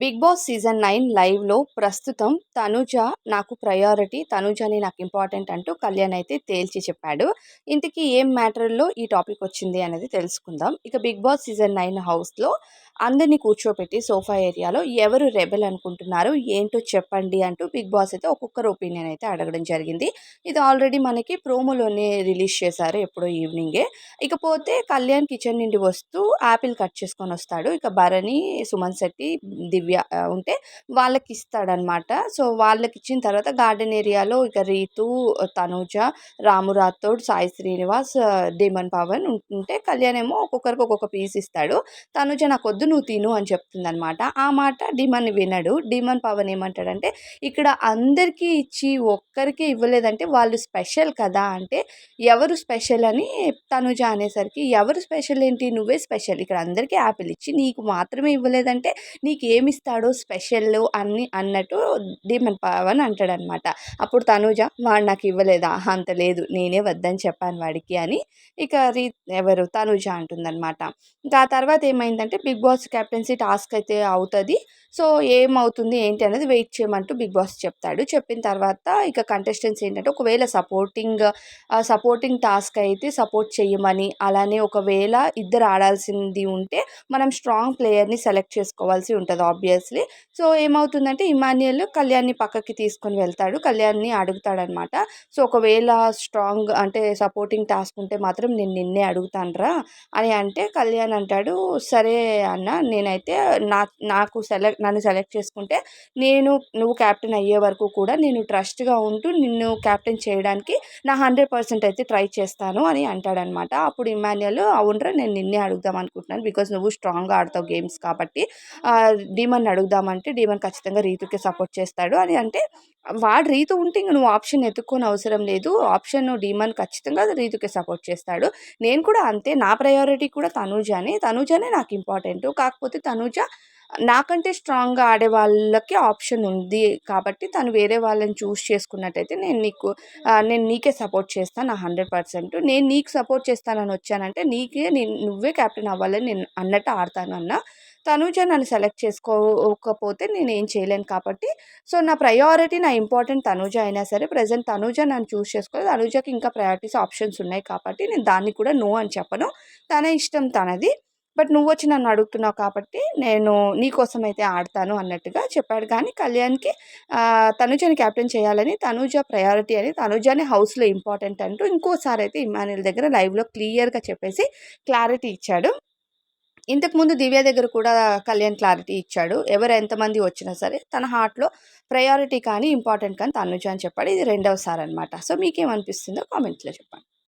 Big boss season nine లైవ్లో ప్రస్తుతం తనుజ నాకు ప్రయారిటీ తనుజని నాకు ఇంపార్టెంట్ అంటూ కళ్యాణ్ అయితే తేల్చి చెప్పాడు. ఇంతకీ ఏం మ్యాటర్లో ఈ టాపిక్ వచ్చింది అనేది తెలుసుకుందాం. ఇక బిగ్ బాస్ సీజన్ నైన్ హౌస్లో అందరినీ కూర్చోపెట్టి సోఫా ఏరియాలో ఎవరు రెబెల్ అనుకుంటున్నారు ఏంటో చెప్పండి అంటూ బిగ్ బాస్ అయితే ఒక్కొక్కరు ఒపీనియన్ అయితే అడగడం జరిగింది. ఇది ఆల్రెడీ మనకి ప్రోమోలోనే రిలీజ్ చేశారు ఎప్పుడో ఈవినింగే. ఇకపోతే కళ్యాణ్ కిచెన్ నుండి వస్తూ యాపిల్ కట్ చేసుకొని వస్తాడు. ఇక భరణి సుమన్ శెట్టి దివ్య ఉంటే వాళ్ళకి ఇస్తాడనమాట సో వాళ్ళకి ఇచ్చిన తర్వాత గార్డెన్ ఏరియాలో ఇక రీతు తనూజ రాము రాథోడ్ సాయి శ్రీనివాస్ డేమన్ పవన్ ఉంటే కళ్యాణ్ ఏమో ఒక్కొక్కరికి ఒక్కొక్క పీస్ ఇస్తాడు. తనూజ నాకు వద్దు నువ్వు తిను అని చెప్తుందనమాట ఆ మాట డిమన్ వినడు. డిమన్ పవన్ ఏమంటాడంటే ఇక్కడ అందరికీ ఇచ్చి ఒక్కరికి ఇవ్వలేదంటే వాళ్ళు స్పెషల్ కదా అంటే ఎవరు స్పెషల్ అని తనుజ అనేసరికి ఎవరు స్పెషల్ ఏంటి? నువ్వే స్పెషల్. ఇక్కడ అందరికీ యాపిల్ ఇచ్చి నీకు మాత్రమే ఇవ్వలేదంటే నీకు ఏమి ఇస్తాడో స్పెషల్ అని అన్నట్టు డిమన్ పవన్ అంటాడనమాట అప్పుడు తనుజ వాడు నాకు ఇవ్వలేదా. అంత లేదు. నేనే వద్దని చెప్పాను వాడికి అని ఇక రీ ఎవరు? తనుజ అంటుందన్నమాట. ఇంకా ఆ తర్వాత ఏమైందంటే బిగ్ బాస్ కెప్టెన్సీ టాస్క్ అయితే అవుతుంది. సో ఏమవుతుంది ఏంటి అనేది వెయిట్ చేయమంటూ బిగ్ బాస్ చెప్తాడు. చెప్పిన తర్వాత ఇక కంటెస్టెంట్స్ ఏంటంటే ఒకవేళ సపోర్టింగ్ సపోర్టింగ్ టాస్క్ అయితే సపోర్ట్ చేయమని అలానే ఒకవేళ ఇద్దరు ఆడాల్సింది ఉంటే మనం స్ట్రాంగ్ ప్లేయర్ని సెలెక్ట్ చేసుకోవాల్సి ఉంటుంది ఆబ్వియస్లీ. సో ఏమవుతుందంటే ఇమాన్యుయల్ కళ్యాణ్ని పక్కకి తీసుకొని వెళ్తాడు. కళ్యాణ్ని అడుగుతాడనమాట. సో ఒకవేళ స్ట్రాంగ్ అంటే సపోర్టింగ్ టాస్క్ ఉంటే మాత్రం నేను నిన్నే అడుగుతానురా అని అంటే కళ్యాణ్ అంటాడు సరే కన్నా నేనైతే నా నాకు సెలెక్ట్ నన్ను సెలెక్ట్ చేసుకుంటే నేను నువ్వు క్యాప్టెన్ అయ్యే వరకు కూడా నేను ట్రస్ట్గా ఉంటూ నిన్ను క్యాప్టెన్ చేయడానికి నా హండ్రెడ్ పర్సెంట్ అయితే ట్రై చేస్తాను అని అంటాడనమాట అప్పుడు ఇమాన్యుయల్ అవునరా నేను నిన్నే అడుగుదాం అనుకుంటున్నాను బికాస్ నువ్వు స్ట్రాంగ్గా ఆడతావు గేమ్స్ కాబట్టి డీమన్ అడుగుదామంటే డీమన్ ఖచ్చితంగా రీతుకే సపోర్ట్ చేస్తాడు అని అంటే వాడు రీతు ఉంటే ఇంక నువ్వు ఆప్షన్ ఎత్తుక్కొని అవసరం లేదు. ఆప్షన్ డీమన్ ఖచ్చితంగా రీతుకే సపోర్ట్ చేస్తాడు. నేను కూడా అంతే నా ప్రయారిటీ కూడా తనూజానే. తనూజానే నాకు ఇంపార్టెంట్. కాకపోతే తనుజ నాకంటే స్ట్రాంగ్గా ఆడే వాళ్ళకి ఆప్షన్ ఉంది కాబట్టి తను వేరే వాళ్ళని చూస్ చేసుకున్నట్టయితే నేను నీకు నేను నీకే సపోర్ట్ చేస్తాను నా హండ్రెడ్ పర్సెంట్. నేను నీకు సపోర్ట్ చేస్తానని వచ్చానంటే నీకే నేను నువ్వే కెప్టెన్ అవ్వాలని నేను అన్నట్టు ఆడతాను అన్న. తనుజ నన్ను సెలెక్ట్ చేసుకోకపోతే నేను ఏం చేయలేను కాబట్టి. సో నా ప్రయారిటీ నా ఇంపార్టెంట్ తనుజ అయినా సరే ప్రజెంట్ తనుజ నన్ను చూస్ చేసుకోవాలి. తనుజకి ఇంకా ప్రయారిటీస్ ఆప్షన్స్ ఉన్నాయి కాబట్టి నేను దాన్ని కూడా నో అని చెప్పను. తన ఇష్టం తనది. బట్ నువ్వు వచ్చి నన్ను అడుగుతున్నావు కాబట్టి నేను నీకోసం అయితే ఆడతాను అన్నట్టుగా చెప్పాడు. కానీ కళ్యాణ్కి తనుజని క్యాప్టెన్ చేయాలని తనుజ ప్రయారిటీ అని తనుజని హౌస్లో ఇంపార్టెంట్ అంటూ ఇంకోసారి అయితే ఇమానుయల్ దగ్గర లైవ్లో క్లియర్గా చెప్పేసి క్లారిటీ ఇచ్చాడు. ఇంతకుముందు దివ్య దగ్గర కూడా కళ్యాణ్ క్లారిటీ ఇచ్చాడు. ఎవరు ఎంతమంది వచ్చినా సరే తన హార్ట్లో ప్రయారిటీ కానీ ఇంపార్టెంట్ కానీ తనుజ అని చెప్పాడు. ఇది రెండవసారి అనమాట సో మీకేమనిపిస్తుందో కామెంట్లో చెప్పండి.